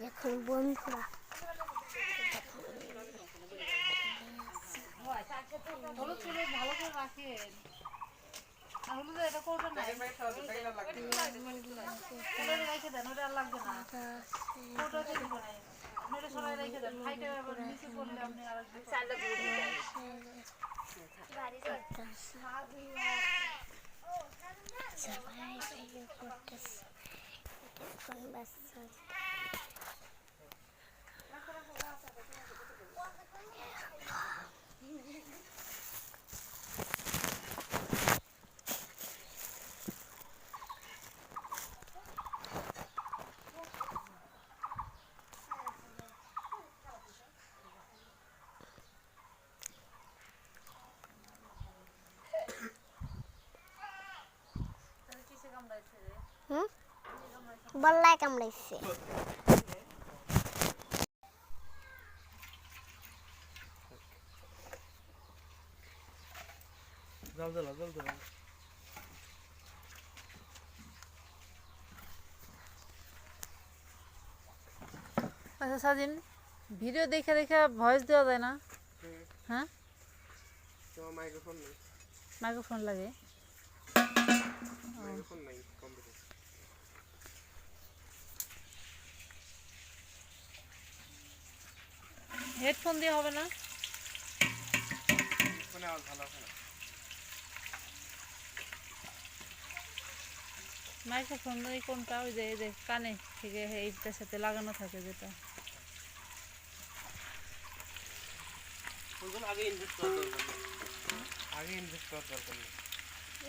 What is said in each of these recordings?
দেখুন বন্ধুরা। সবাই করতেছে। দেখুন বাচ্চা বল্লায় কামড়াইছে জল জল জল জল আচ্ছা সাজিন ভিডিও দেখে দেখে ভয়েস দেওয়া যায় না? হ্যাঁ? তোমার মাইক্রোফোন নেই। মাইক্রোফোন লাগে। মাইক্রোফোন নাই কম্পিউটার হেডফোন দিয়ে হবে না? মাইক্রোফোন ওই কোনটা? ওই যে এই যে কানে থেকে এইটার সাথে লাগানো থাকে যেটা। আগে ইনভেস্ট করার দরকার আগে ইনভেস্ট করার দরকার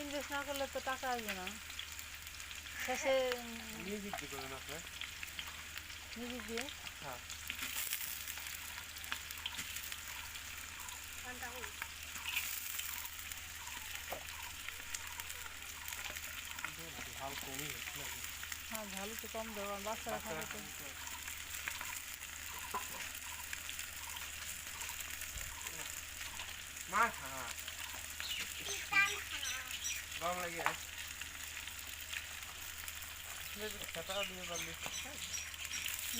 ইনভেস্ট না করলে তো টাকা আসবে না। শেষে মিউজিক দিয়ে করেন আপনার মিউজিক দিয়ে? হ্যাঁ। ভালো কমই হচ্ছে নাকি? হ্যাঁ ভালো তো কম দেবো বাচ্চারা খাবে তো। মা হ্যাঁ গরম লাগে। খেতা দিয়ে পারলি।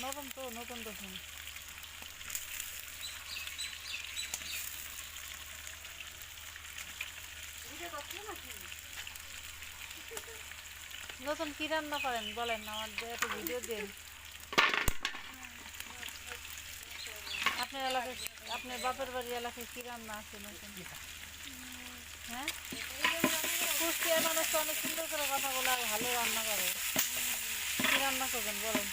নরম তো নতুন তখন নতুন কি রান্না করেন বলেন আমার একটা ভিডিও দিন। আপনার এলাকায় আপনার বাপের বাড়ি এলাকায় কি রান্না আছে নতুন? হ্যাঁ? কুষ্টিয়ার মানুষ তো অনেক সুন্দর করে কথা বলে আর ভালো রান্না করে। কি রান্না করবেন বলেন।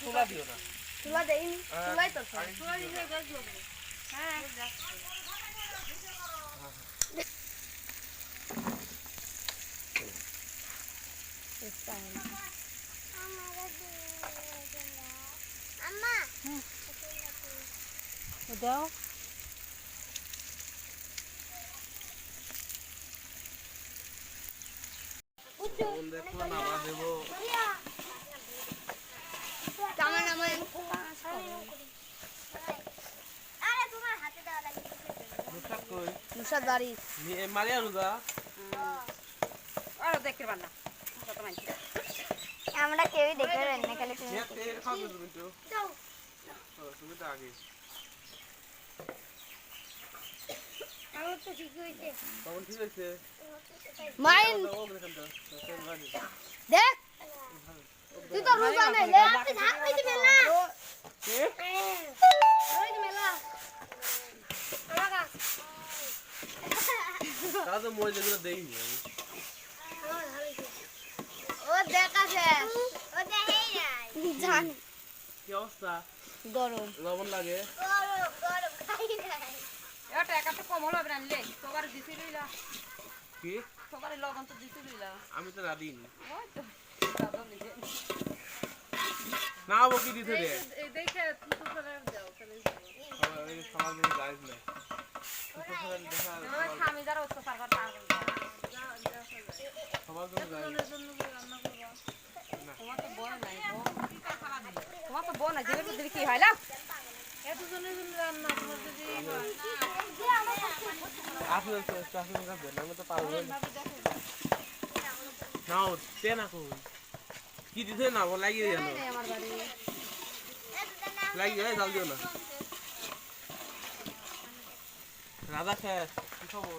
তুলা দিও না। তুলা দেয়নি তুলাই তো তুলা আম্মা দাও দেখো না বা দেবো আমার আরে কই মুসাদ বাড়ি মারিয়া রুদা আমরা কেউই দেখে খালি তুমি তুমি তুমি তো আগে আমার তো ঠিক হয়েছে তখন ঠিক আছে মাইন ও দেখেন তো তেল ভাজি দেখ তুই তো রোজা নেই মেলা মেলা তারা তো মই যেগুলো দেইনি আমি ও দেখাছে ও দেখেই নাই জান কি অবস্থা? গরম। লবণ লাগে। গরম গরম খাই নাই। এটা একাতে কম হলো আনলে তোবার দিছি লইলা। কি? তোবার লগন তো দিছি লইলা। আমি তো না না বকি দিতে দে। এই দেখে তুই করে তাহলে দেখা খামি যারা করতে তোমার তো বয় কি হয় না এতজনের জন্য রান্না যদি কি রাধা খেয়ে কি খবর?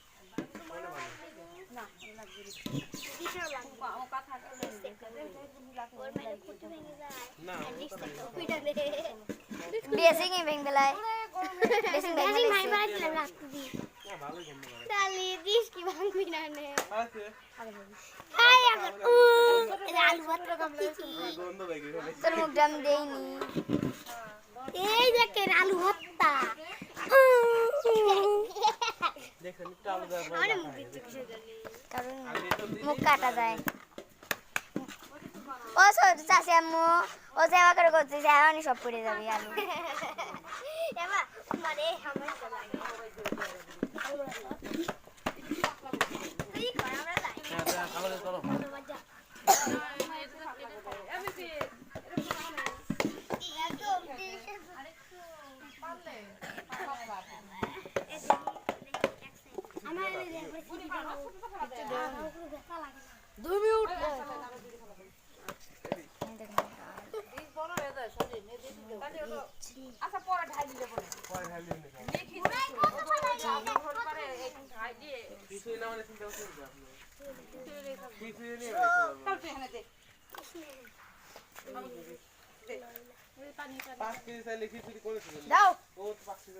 বেসিং এ ভেঙে লাই বেসিং বেসিং ভাই ভাই দিলাম রাখতে দি তাহলে দিস কি ভাঙবি না নে খাই আলু ভাত করতেছি তোর মুখ দাম দেইনি এই দেখেন আলু ভর্তা দেখেন একটু আলাদা কারণ মুখ কাটা যায়। ও সর চাষি আম্মু ও সেবা করে করছে হ্যাঁ, আমাদের চলো পাঁচ কেজি চাইলে খিচুড়ি করেছিল ও তো পাঁচ কেজি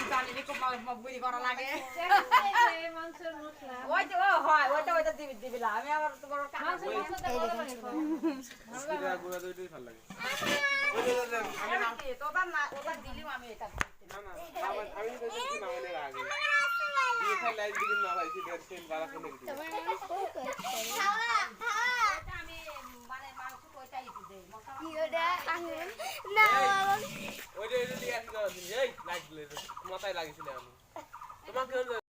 দিলে খুব মজবুরি করা আমি আবার মাথায় লাগিয়েছিলাম তোমাকে